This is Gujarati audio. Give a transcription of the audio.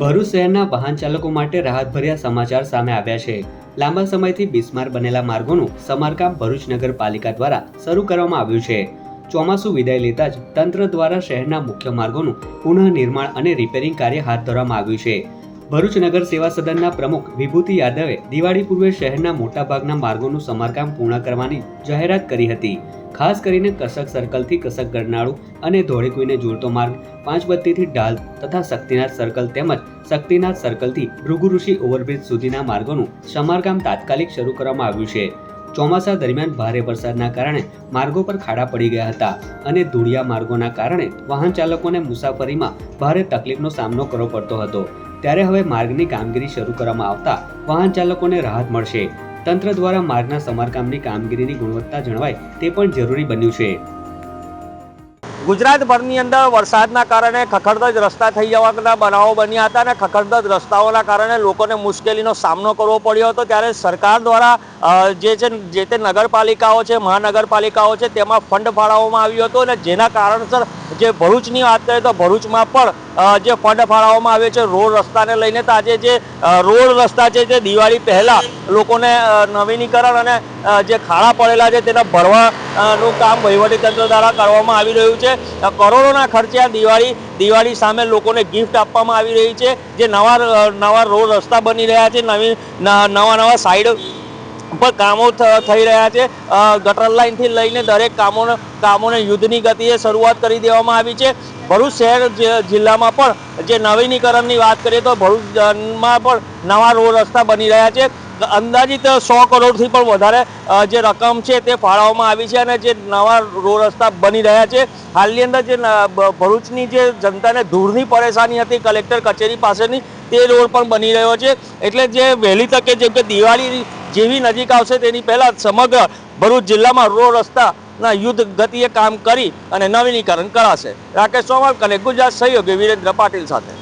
ભરૂચ શહેરના વાહન ચાલકો માટે રાહતભર્યા સમાચાર સામે આવ્યા છે. લાંબા સમયથી બિસ્માર બનેલા માર્ગોનું સમારકામ ભરૂચ નગરપાલિકા દ્વારા શરૂ કરવામાં આવ્યું છે. ચોમાસું વિદાય લેતા જ તંત્ર દ્વારા શહેરના મુખ્ય માર્ગોનું પુનઃનિર્માણ અને રિપેરિંગ કાર્ય હાથ ધરવામાં આવ્યું છે. ભરૂચ નગર સેવા સદનના પ્રમુખ વિભૂતિ યાદવે દિવાળી પૂર્વે શહેરના મોટાભાગના માર્ગોનું સમારકામ પૂર્ણ કરવાની જાહેરાત કરી હતી. ખાસ કરીને કસક સર્કલથી કસક ગરનાળું અને ધોળીકુઈને જોડતો માર્ગ, પાંચબત્તીથી ઢાલ તથા શક્તિનાથ સર્કલ તેમજ શક્તિનાથ સર્કલથી ભૃગુઋષિ ઓવરબ્રિજ સુધીના માર્ગોનું સમારકામ તાત્કાલિક શરૂ કરવામાં આવ્યું છે. ચોમાસા દરમિયાન ભારે વરસાદના કારણે માર્ગો પર ખાડા પડી ગયા હતા અને ધૂળિયા માર્ગોના કારણે વાહન ચાલકોને મુસાફરીમાં ભારે તકલીફનો સામનો કરવો પડતો હતો. ત્યારે હવે માર્ગની કામગીરી શરૂ કરવામાં આવતા વાહન ચાલકોને રાહત મળશે. તંત્ર દ્વારા માર્ગના સમારકામની કામગીરીની ગુણવત્તા જળવાય તે પણ જરૂરી બન્યું છે. ગુજરાતભરની અંદર વરસાદના કારણે ખખડધજ રસ્તા થઈ જવાના બનાવો બન્યા હતા અને ખખડધજ રસ્તાઓના કારણે લોકોને મુશ્કેલીનો સામનો કરવો પડ્યો હતો. ત્યારે સરકાર દ્વારા જે છે જે તે નગરપાલિકાઓ છે, મહાનગરપાલિકાઓ છે, તેમાં ફંડ ફાળવવામાં આવ્યો હતો અને જેના કારણસર જે ભરૂચની વાત કરીએ તો ભરૂચમાં પણ જે ફંડ ફાળવવામાં આવ્યો છે, રોડ રસ્તાને લઈને તો આજે જે રોડ રસ્તા છે, જે દિવાળી પહેલાં લોકોને નવીનીકરણ અને જે ખાડા પડેલા છે, તેના ભરવાનું કામ વહીવટીતંત્ર દ્વારા કરવામાં આવી રહ્યું છે. કરોડોના ખર્ચે આ દિવાળી દિવાળી સામે લોકોને ગિફ્ટ આપવામાં આવી રહી છે. જે નવા નવા રોડ રસ્તા બની રહ્યા છે, નવી નવા નવા સાઈડ પર કામો થઈ રહ્યા છે. ગટર લાઇનથી લઈને દરેક કામો કામોને યુદ્ધની ગતિએ શરૂઆત કરી દેવામાં આવી છે. ભરૂચ શહેર જિલ્લામાં પણ જે નવીનીકરણની વાત કરીએ તો ભરૂચમાં પણ નવા રોડ રસ્તા બની રહ્યા છે. અંદાજિત સો કરોડથી પણ વધારે જે રકમ છે તે ફાળવવામાં આવી છે અને જે નવા રોડ રસ્તા બની રહ્યા છે. હાલની અંદર જે ભરૂચની જે જનતાને ધૂળની પરેશાની હતી, કલેક્ટર કચેરી પાસેની, તે રોડ પણ બની રહ્યો છે. એટલે જે વહેલી તકે જેમ કે દિવાળી જેવી નજીક આવશે તેની પહેલાં સમગ્ર ભરૂચ જિલ્લામાં રોડ રસ્તાના યુદ્ધ ગતિએ કામ કરી અને નવીનીકરણ કરાશે. રાકેશ સોમાલ કનેક્ટ ગુજરાત સહયોગી વિરેન્દ્ર પાટીલ સાથે.